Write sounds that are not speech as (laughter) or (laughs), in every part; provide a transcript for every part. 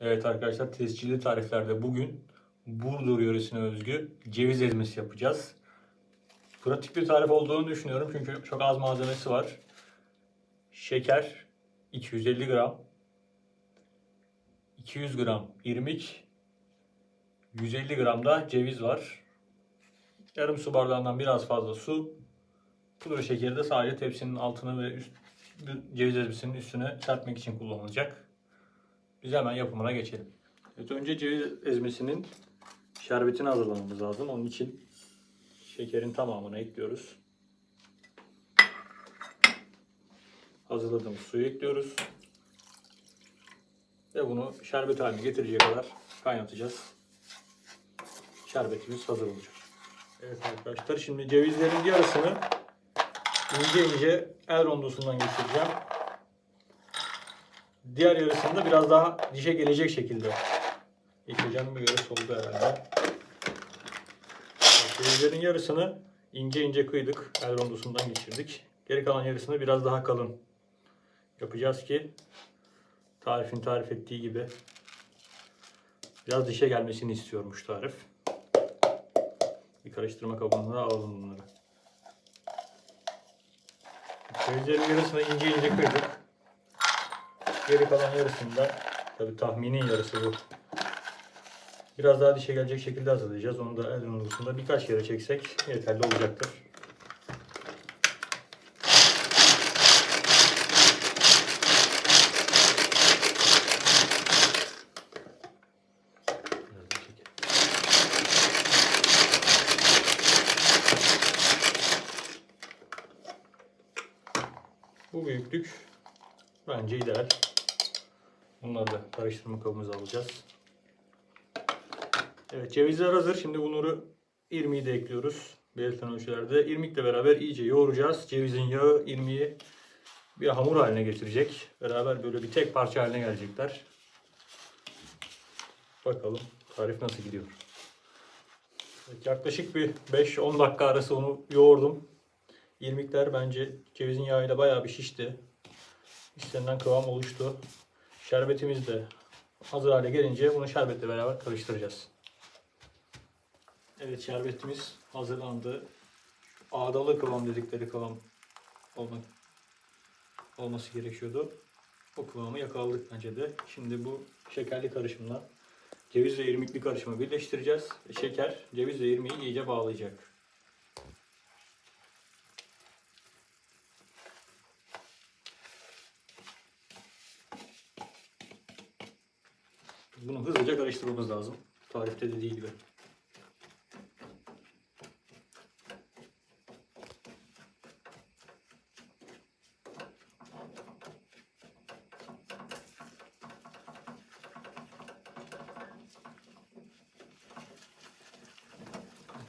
Evet arkadaşlar tescilli tariflerde bugün Burdur yöresine özgü ceviz ezmesi yapacağız. Pratik bir tarif olduğunu düşünüyorum çünkü çok az malzemesi var. Şeker 250 gram, 200 gram irmik, 150 gram da ceviz var. Yarım su bardağından biraz fazla su. Pudra şekeri de sadece tepsinin altına ve üst, ceviz ezmesinin üstüne serpmek için kullanılacak. Biz hemen yapımına geçelim. Evet, önce ceviz ezmesinin şerbetini hazırlamamız lazım. Onun için şekerin tamamını ekliyoruz. Hazırladığımız suyu ekliyoruz. Ve bunu şerbet haline getirecek kadar kaynatacağız. Şerbetimiz hazır olacak. Evet arkadaşlar şimdi cevizlerin yarısını ince ince el rondosundan geçireceğim. Diğer yarısını da biraz daha dişe gelecek şekilde geçireceğim. Bir göre soldu herhalde. Cevizlerin yarısını ince ince kıydık. El rondosundan geçirdik. Geri kalan yarısını biraz daha kalın yapacağız ki tarifin tarif ettiği gibi biraz dişe gelmesini istiyormuş tarif. Bir karıştırma kabına alalım bunları. Cevizlerin yarısını ince ince kıydık. Geri kalan yarısında tabi tahmini yarısı bu. Biraz daha dişe gelecek şekilde hazırlayacağız. Onu da el yanılgısında birkaç kere çeksek yeterli olacaktır. Bu büyüklük bence ideal. Bunları da karıştırma kabımıza alacağız. Evet cevizler hazır. Şimdi bunları irmiği de ekliyoruz. Belirtilen ölçülerde. İrmikle beraber iyice yoğuracağız. Cevizin yağı irmiği bir hamur haline getirecek. Beraber böyle bir tek parça haline gelecekler. Bakalım tarif nasıl gidiyor. Evet, yaklaşık bir 5-10 dakika arası onu yoğurdum. İrmikler bence cevizin yağıyla bayağı bir şişti. İstenilen kıvam oluştu. Şerbetimiz de hazır hale gelince bunu şerbetle beraber karıştıracağız. Evet şerbetimiz hazırlandı. Ağdalı kıvam dedikleri kıvam olmak, olması gerekiyordu. O kıvamı yakaladık bence de. Şimdi bu şekerli karışımla ceviz ve irmikli karışımı birleştireceğiz. Şeker ceviz ve irmiği iyice bağlayacak. Bunu hızlıca karıştırmamız lazım. Tarifte dediği gibi.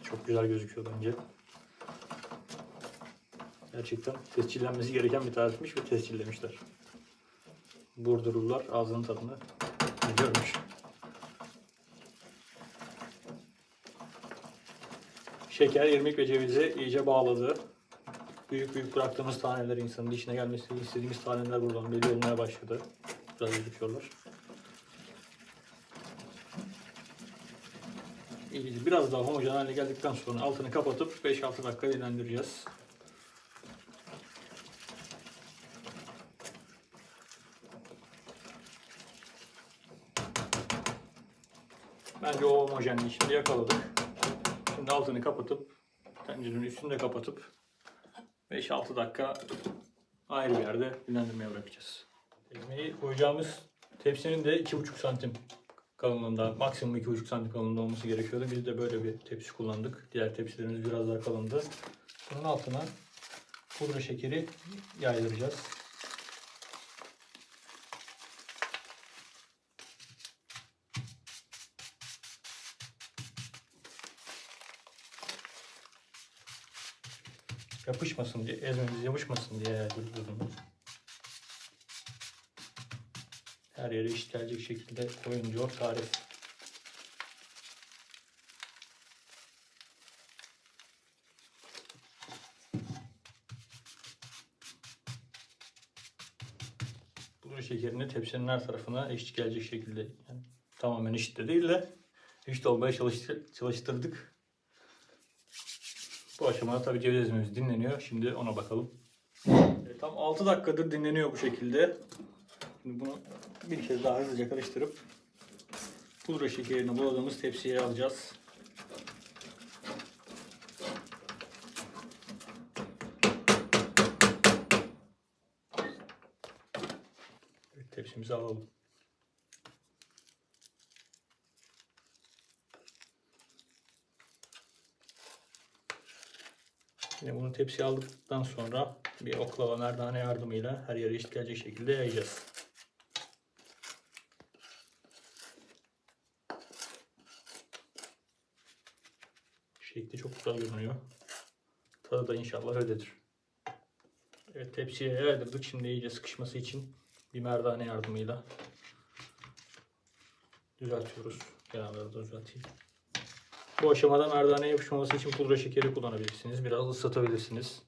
Çok güzel gözüküyor bence. Gerçekten tescillenmesi gereken bir tarifmiş ve tescillemişler. Burdurlular ağzının tadını görmüş. Şeker, irmik ve cevizi iyice bağladı. Büyük büyük bıraktığımız taneler insanın dişine gelmesi istediğimiz taneler buradan belli olmaya başladı. Biraz gözüküyorlar. İyice biraz daha homojen hale geldikten sonra altını kapatıp 5-6 dakika dinlendireceğiz. Bence o homojenliği şimdi yakaladık. Şimdi altını kapatıp tencerenin üstünü de kapatıp 5-6 dakika ayrı bir yerde dinlendirmeye bırakacağız. Ekmeği koyacağımız tepsinin de 2,5 santim kalınlığında, maksimum 2,5 santim kalınlığında olması gerekiyordu. Biz de böyle bir tepsi kullandık. Diğer tepsilerimiz biraz daha kalındı. Bunun altına pudra şekeri yaydıracağız. Yapışmasın diye, ezmemiz yapışmasın diye yaydırdım. Her yere eşit gelecek şekilde koyun diyor tarif. Pudra şekeri şekerini tepsinin her tarafına eşit gelecek şekilde yani tamamen eşit de değil de eşit olmaya çalıştır, çalıştırdık. Bu aşamada tabii ceviz ezmemiz dinleniyor. Şimdi ona bakalım. E, tam 6 dakikadır dinleniyor bu şekilde. Şimdi bunu bir kez daha hızlıca karıştırıp pudra şekerini buladığımız tepsiye alacağız. Evet, tepsimizi alalım. Yine bunu tepsiye aldıktan sonra bir oklava merdane yardımıyla her yere eşit gelecek şekilde yayacağız. Şekli çok güzel görünüyor. Tadı da inşallah öyledir. Evet tepsiye yaydırdık. Şimdi iyice sıkışması için bir merdane yardımıyla düzeltiyoruz. Kenarları da düzelteyim. Bu aşamada merdane yapışmaması için pudra şekeri kullanabilirsiniz. Biraz ıslatabilirsiniz.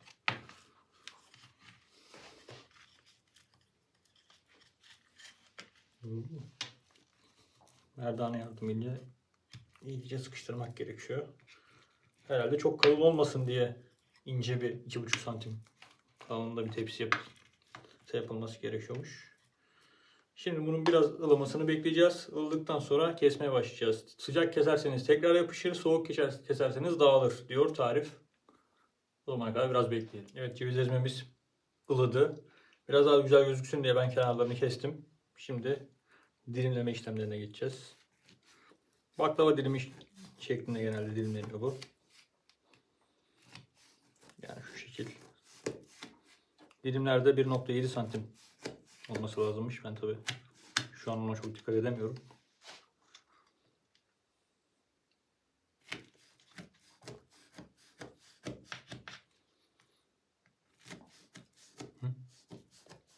Merdane yardımıyla iyice sıkıştırmak gerekiyor. Herhalde çok kalın olmasın diye ince bir 2,5 santim kalınlığında bir tepsi yap yapılması gerekiyormuş. Şimdi bunun biraz ılımasını bekleyeceğiz. Ilıdıktan sonra kesmeye başlayacağız. Sıcak keserseniz tekrar yapışır, soğuk keser- keserseniz dağılır diyor tarif. O zamana kadar biraz bekleyelim. Evet ceviz ezmemiz ılıdı. Biraz daha güzel gözüksün diye ben kenarlarını kestim. Şimdi dilimleme işlemlerine geçeceğiz. Baklava dilimi şeklinde genelde dilimleniyor bu. Yani şu şekil. Dilimlerde 1.7 santim olması lazımmış. Ben tabi şu an ona çok dikkat edemiyorum.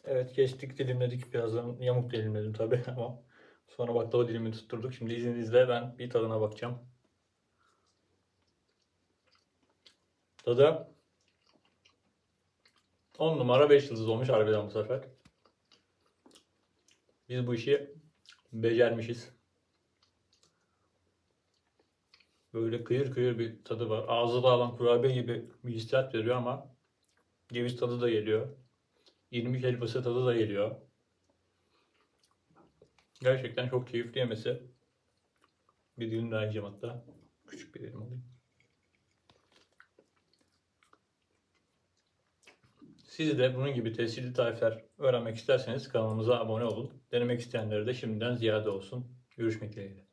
Evet kestik dilimledik. Birazdan yamuk dilimledim tabi (laughs) ama sonra baklava dilimi tutturduk. Şimdi izninizle ben bir tadına bakacağım. Tadı 10 numara 5 yıldız olmuş harbiden bu sefer. Biz bu işi becermişiz. Böyle kıyır kıyır bir tadı var. Ağzı dağılan kurabiye gibi bir hissiyat veriyor ama ceviz tadı da geliyor. İrmik helvası tadı da geliyor. Gerçekten çok keyifli yemesi. Bir dilim daha yiyeceğim hatta. Küçük bir dilim alayım. Siz de bunun gibi tesirli tarifler öğrenmek isterseniz kanalımıza abone olun. Denemek isteyenlere de şimdiden ziyade olsun. Görüşmek dileğiyle.